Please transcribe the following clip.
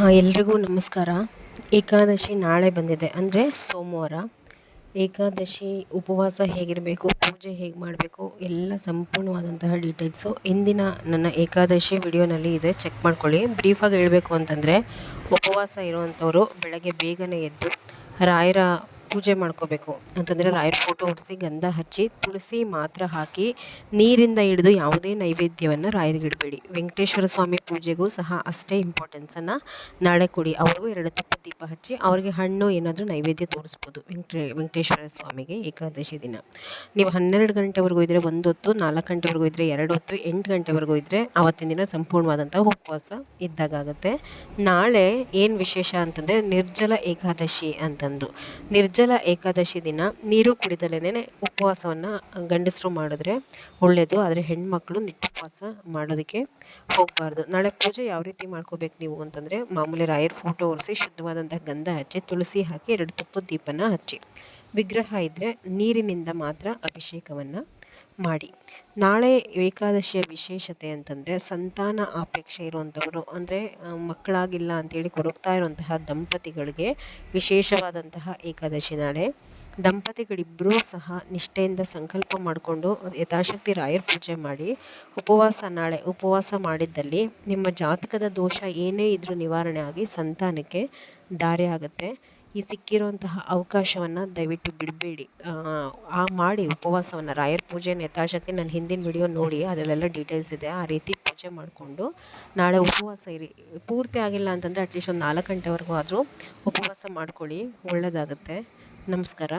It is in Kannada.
ಎಲ್ರಿಗೂ ನಮಸ್ಕಾರ. ಏಕಾದಶಿ ನಾಳೆ ಬಂದಿದೆ. ಅಂದರೆ ಸೋಮವಾರ. ಏಕಾದಶಿ ಉಪವಾಸ ಹೇಗಿರಬೇಕು, ಪೂಜೆ ಹೇಗೆ ಮಾಡಬೇಕು, ಎಲ್ಲ ಸಂಪೂರ್ಣವಾದಂತಹ ಡೀಟೇಲ್ಸು ಇಂದಿನ ನನ್ನ ಏಕಾದಶಿ ವಿಡಿಯೋನಲ್ಲಿ ಇದೆ. ಚೆಕ್ ಮಾಡ್ಕೊಳ್ಳಿ. ಬ್ರೀಫಾಗಿ ಹೇಳಬೇಕು ಅಂತಂದರೆ, ಉಪವಾಸ ಇರುವಂಥವರು ಬೆಳಗ್ಗೆ ಬೇಗನೆ ಎದ್ದು ರಾಯರ ಪೂಜೆ ಮಾಡ್ಕೋಬೇಕು. ಅಂತಂದರೆ ರಾಯರ ಫೋಟೋ ಹೊಡಿಸಿ ಗಂಧ ಹಚ್ಚಿ, ತುಳಸಿ ಮಾತ್ರ ಹಾಕಿ ನೀರಿಂದ ಹಿಡಿದು ಯಾವುದೇ ನೈವೇದ್ಯವನ್ನು ರಾಯರಿಗೆ ಇಡಬೇಡಿ. ವೆಂಕಟೇಶ್ವರ ಸ್ವಾಮಿ ಪೂಜೆಗೂ ಸಹ ಅಷ್ಟೇ ಇಂಪಾರ್ಟೆನ್ಸನ್ನು ನಾಳೆ ಕೊಡಿ. ಅವ್ರಿಗೂ ಎರಡು ತುಪ್ಪ ದೀಪ ಹಚ್ಚಿ ಅವರಿಗೆ ಹಣ್ಣು ಏನಾದರೂ ನೈವೇದ್ಯ ತೋರಿಸ್ಬೋದು. ವೆಂಕಟೇ, ವೆಂಕಟೇಶ್ವರ ಸ್ವಾಮಿಗೆ ಏಕಾದಶಿ ದಿನ. ನೀವು ಹನ್ನೆರಡು ಗಂಟೆವರೆಗೂ ಇದ್ದರೆ ಒಂದು ಹೊತ್ತು, ನಾಲ್ಕು ಗಂಟೆವರೆಗೂ ಇದ್ದರೆ ಎರಡು ಹೊತ್ತು, ಎಂಟು ಗಂಟೆವರೆಗೂ ಇದ್ದರೆ ಆವತ್ತಿನ ದಿನ ಸಂಪೂರ್ಣವಾದಂಥ ಉಪವಾಸ ಇದ್ದಾಗುತ್ತೆ ನಾಳೆ ಏನು ವಿಶೇಷ ಅಂತಂದರೆ ನಿರ್ಜಲ ಏಕಾದಶಿ ಅಂತಂದು. ನಿರ್ಜಲ ನಿರ್ಜಲ ಏಕಾದಶಿ ದಿನ, ನೀರು ಕುಡಿದಲೇ ಉಪವಾಸವನ್ನು ಗಂಡಸರು ಮಾಡಿದ್ರೆ ಒಳ್ಳೆಯದು ಆದರೆ ಹೆಣ್ಮಕ್ಳು ನಿಟ್ಟುಪವಾಸ ಮಾಡೋದಕ್ಕೆ ಹೋಗಬಾರ್ದು. ನಾಳೆ ಪೂಜೆ ಯಾವ ರೀತಿ ಮಾಡ್ಕೋಬೇಕು ನೀವು ಅಂತಂದರೆ, ಮಾಮೂಲಿ ರಾಯರ್ ಫೋಟೋ ಒರೆಸಿ ಶುದ್ಧವಾದಂಥ ಗಂಧ ಹಚ್ಚಿ, ತುಳಸಿ ಹಾಕಿ, ಎರಡು ತುಪ್ಪದ ದೀಪನ ಹಚ್ಚಿ. ವಿಗ್ರಹ ಇದ್ದರೆ ನೀರಿನಿಂದ ಮಾತ್ರ ಅಭಿಷೇಕವನ್ನು ಮಾಡಿ. ನಾಳೆ ಏಕಾದಶಿಯ ವಿಶೇಷತೆ ಅಂತಂದರೆ ಸಂತಾನ ಅಪೇಕ್ಷೆ ಇರುವಂಥವರು ಅಂದರೆ ಮಕ್ಕಳಾಗಿಲ್ಲ ಅಂತೇಳಿ ಕೊರಗ್ತಾ ಇರುವಂತಹ ದಂಪತಿಗಳಿಗೆ ವಿಶೇಷವಾದಂತಹ ಏಕಾದಶಿ ನಾಳೆ. ದಂಪತಿಗಳಿಬ್ಬರೂ ಸಹ ನಿಷ್ಠೆಯಿಂದ ಸಂಕಲ್ಪ ಮಾಡಿಕೊಂಡು ಯಥಾಶಕ್ತಿ ರಾಯರ ಪೂಜೆ ಮಾಡಿ ಉಪವಾಸ ನಾಳೆ, ಉಪವಾಸ ಮಾಡಿದ್ದಲ್ಲಿ ನಿಮ್ಮ ಜಾತಕದ ದೋಷ ಏನೇ ಇದ್ದರೂ ನಿವಾರಣೆ ಆಗಿ ಸಂತಾನಕ್ಕೆ ದಾರಿ ಆಗುತ್ತೆ ಈ ಸಿಕ್ಕಿರುವಂತಹ ಅವಕಾಶವನ್ನು ದಯವಿಟ್ಟು ಬಿಡಬೇಡಿ. ಆ ಮಾಡಿ ಉಪವಾಸವನ್ನು. ರಾಯರ್ ಪೂಜೆ ಯಥಾಶಕ್ತಿ ನನ್ನ ಹಿಂದಿನ ವಿಡಿಯೋ ನೋಡಿ, ಅದರಲ್ಲೆಲ್ಲ ಡೀಟೇಲ್ಸ್ ಇದೆ. ಆ ರೀತಿ ಪೂಜೆ ಮಾಡಿಕೊಂಡು ನಾಳೆ ಉಪವಾಸ ಇರಿ. ಪೂರ್ತಿ ಆಗಿಲ್ಲ ಅಂತಂದರೆ ಅಟ್ಲೀಸ್ಟ್ ಒಂದು ನಾಲ್ಕು ಗಂಟೆವರೆಗೂ ಆದರೂ ಉಪವಾಸ ಮಾಡಿಕೊಳ್ಳಿ. ಒಳ್ಳೆಯದಾಗುತ್ತೆ ನಮಸ್ಕಾರ.